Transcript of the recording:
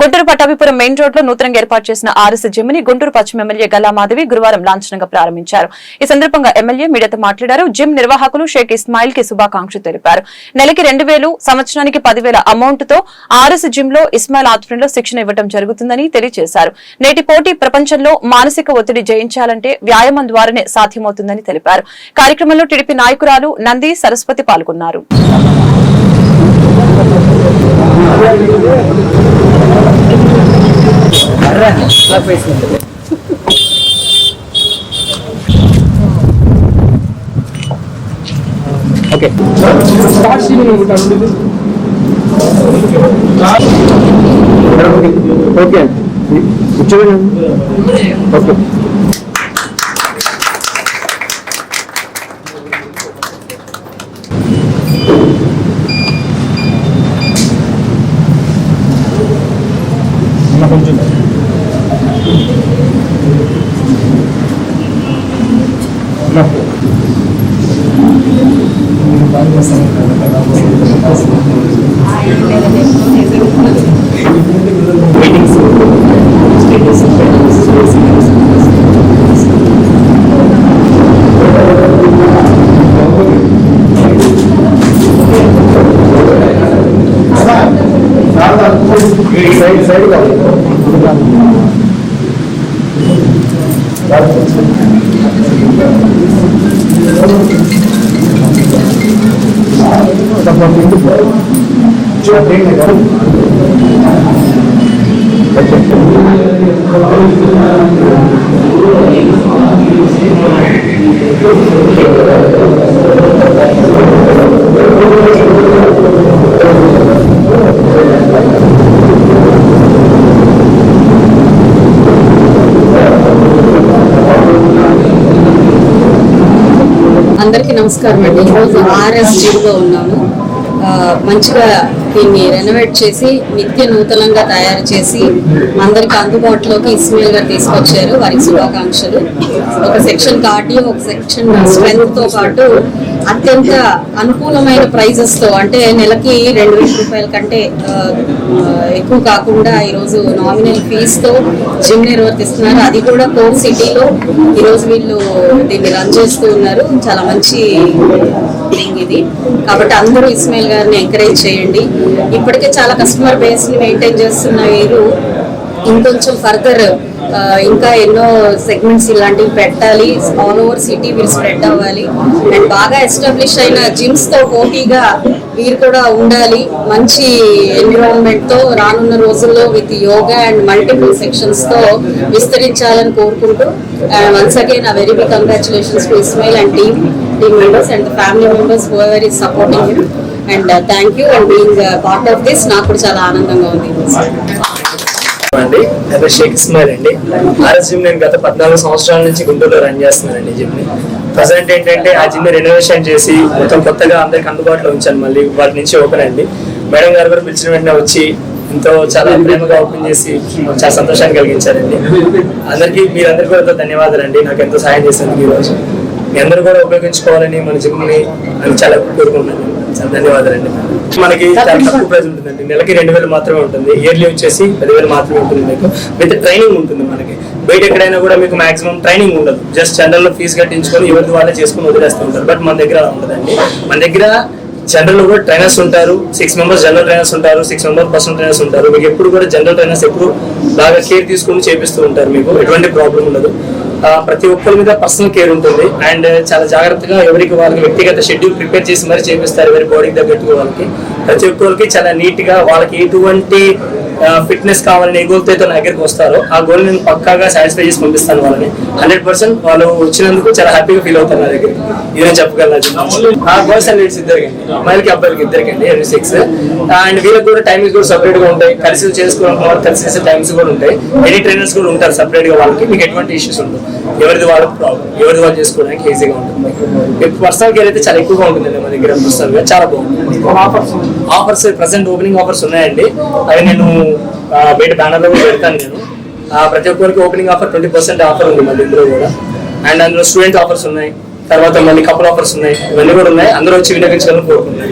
Guntur Pattabhipuram main రోడ్లో నూతనంగా ఏర్పాటు చేసిన ఆర్ఎస్ జిమ్ని గుంటూరు పశ్చిమ ఎమ్మెల్యే గల్లా మాధవి గురువారం లాంఛనంగా ప్రారంభించారు. ఈ సందర్భంగా ఎమ్మెల్యే మీడియాతో మాట్లాడారు. జిమ్ నిర్వాహకులు షేక్ ఇస్మాయిల్కి శుభాకాంక్షలు తెలిపారు. నెలకి రెండు వేలు సంవత్సరానికి పదివేల అమౌంట్తో ఆర్ఎస్ జిమ్లో ఇస్మాయిల్ ఆధ్వర్యంలో శిక్షణ ఇవ్వడం జరుగుతుందని తెలియజేశారు. నేటి పోటీ ప్రపంచంలో మానసిక ఒత్తిడి జయించాలంటే వ్యాయామం ద్వారానే సాధ్యమవుతుందని తెలిపారు. కార్యక్రమంలో టీడీపీ నాయకురాలు నంది సరస్వతి పాల్గొన్నారు. Tá, Já foi assim. É. ok. Está assim no lugar dele? Está. Ok. Muito bem. Ok. Meetings side side అందరికీ నమస్కారం అండి. ఈరోజు ఆర్ఎస్ జిమ్లో ఉన్నాము. మంచిగా దీన్ని రెనోవేట్ చేసి నిత్య నూతనంగా తయారు చేసి అందరికి అందుబాటులోకి ఇస్మాయిల్ గారు తీసుకొచ్చారు. వారికి శుభాకాంక్షలు. ఒక సెక్షన్ కార్డియో ఒక సెక్షన్ స్ట్రెంగ్త్తో పాటు అత్యంత అనుకూలమైన ప్రైజెస్తో అంటే నెలకి రెండు వేల రూపాయల కంటే ఎక్కువ కాకుండా ఈరోజు నామినల్ ఫీజ్తో జిమ్ నిర్వర్తిస్తున్నారు. అది కూడా కోర్ సిటీలో ఈరోజు వీళ్ళు దీన్ని రన్ చేస్తూ ఉన్నారు. చాలా మంచి థింగ్ ఇది. కాబట్టి అందరూ ఇస్మాయిల్ గారిని ఎంకరేజ్ చేయండి. ఇప్పటికే చాలా కస్టమర్ బేస్ని మెయింటైన్ చేస్తున్న వీరు ఇంకొంచెం ఫర్దర్ ఇంకా ఎన్నో సెగ్మెంట్స్ ఇలాంటివి పెట్టాలి. ఆల్ ఓవర్ సిటీ వీరు స్ప్రెడ్ అవ్వాలి. అండ్ బాగా ఎస్టాబ్లిష్ అయిన జిమ్స్తో పోటీగా వీరు కూడా ఉండాలి. మంచి ఎన్విరాన్మెంట్తో రానున్న రోజుల్లో విత్ యోగా అండ్ మల్టిపుల్ సెక్షన్స్తో విస్తరించాలని కోరుకుంటూ అండ్ వన్స్ అగైన్ ఆ very big congratulations to Ismail and team team members and family members who ever is supporting and thank you and being part of this నాకు కూడా చాలా ఆనందంగా ఉంది. అండి అదే షేక్ ఇస్మాయిల్ అండి. ఆర్ఎస్ జిమ్ నేను గత పద్నాలుగు సంవత్సరాల నుంచి గుంటూరులో రన్ చేస్తున్నానండి జిమ్ని. ప్రజెంట్ ఏంటంటే ఆ జిమ్ రెనోవేషన్ చేసి మొత్తం కొత్తగా అందరికి అందుబాటులో ఉంచాను. మళ్ళీ వాటి నుంచి ఓపెన్ అండి మేడం గారు కూడా పిలిచిన వెంటనే వచ్చి ఎంతో చాలా ప్రేమగా ఓపెన్ చేసి చాలా సంతోషాన్ని కలిగించారండి. అందరికీ మీరందరికీ కూడా ఎంతో ధన్యవాదాలు అండి నాకు ఎంతో సహాయం చేసినందుకు ఈ రోజు. మీ అందరూ కూడా ఉపయోగించుకోవాలని మన జిమ్ని అని చాలా కోరుకుంటున్నాను. చాలా ధన్యవాదాలండి. మనకి చాలా తక్కువ ప్రైస్ ఉంటుందండి. నెలకి రెండు వేలు మాత్రమే ఉంటుంది. ఇయర్లీ వచ్చేసి పదివేలు మాత్రమే ఉంటుంది మీకు. విత్ ట్రైనింగ్ ఉంటుంది మనకి. బయట ఎక్కడైనా కూడా మీకు మాక్సిమం ట్రైనింగ్ ఉండదు. జస్ట్ జనరల్లో ఫీజు కట్టించుకొని ఎవరిది వాళ్ళే చేసుకుని వదిలేస్తూ ఉంటారు. బట్ మన దగ్గర అలా ఉండదండి. మన దగ్గర జనరల్ కూడా ట్రైనర్స్ ఉంటారు. సిక్స్ మెంబర్స్ జనరల్ ట్రైనర్స్ ఉంటారు. సిక్స్ మెంబర్స్ పర్సనల్ ట్రైనర్స్ ఉంటారు. మీకు ఎప్పుడు కూడా జనరల్ ట్రైనర్స్ ఎప్పుడు బాగా కేర్ తీసుకుని చేపిస్తూ ఉంటారు మీకు. ఎటువంటి ప్రాబ్లం ఉండదు. ప్రతి ఒక్కరి మీద పర్సనల్ కేర్ ఉంటుంది. అండ్ చాలా జాగ్రత్తగా ఎవరికి వాళ్ళకి వ్యక్తిగత షెడ్యూల్ ప్రిపేర్ చేసి మరి చేపిస్తారు ఎవరి బాడీకి తగ్గట్టుగా వాళ్ళకి. ప్రతి ఒక్కరికి చాలా నీట్గా వాళ్ళకి ఎటువంటి ఫిట్నెస్ కావాలని ఏ గోల్తో అయితే నా దగ్గరికి వస్తారో. ఆ గోల్ నేను పక్కాగా సాటిస్ఫై చేసి పంపిస్తాను వాళ్ళని. హండ్రెడ్ పర్సెంట్ వాళ్ళు వచ్చినందుకు చాలా హ్యాపీగా ఫీల్ అవుతారు నా దగ్గర ఇది చెప్పగలను ఆ గోల్స్ అండ్ లేడీస్ ఇద్దరికి అమ్మాయిలకి అబ్బాయిలకి ఇద్దరికి అండి ఎవ్రీ సిక్స్ అండ్ వీళ్ళకి కూడా టైమింగ్స్ కూడా సపరేట్గా ఉంటాయి. కలిసి చేసుకోవడం వాళ్ళు కలిసి చేసే టైమ్స్ కూడా ఉంటాయి. ఎనీ ట్రైనర్స్ కూడా ఉంటారు సపరేట్గా వాళ్ళకి. మీకు ఎటువంటి ఇష్యూస్ ఉండవు. ఎవరిది వాళ్ళకి ప్రాబ్లం ఎవరిది వాళ్ళు చేసుకోవడానికి ఈజీగా ఉంటుంది. పర్సనల్ కేర్ అయితే చాలా ఎక్కువగా ఉంటుందండి మా దగ్గర పర్సనల్గా. చాలా బాగుంటుంది. ఆఫర్స్ ప్రెసెంట్ ఓపెనింగ్ ఆఫర్స్ ఉన్నాయండి. అవి నేను బయట బ్యానర్లో కూడా పెడతాను నేను. ఆ, ప్రతి ఒక్కరికి opening offer twenty percent offer ఉంది మళ్ళీ ఇందులో కూడా. అండ్ అందులో స్టూడెంట్ ఆఫర్స్ ఉన్నాయి. తర్వాత మళ్ళీ కపుల్ ఆఫర్స్ ఉన్నాయి. ఇవన్నీ కూడా ఉన్నాయి. అందరూ వచ్చి వినియోగించాలని కోరుకుంటున్నాను.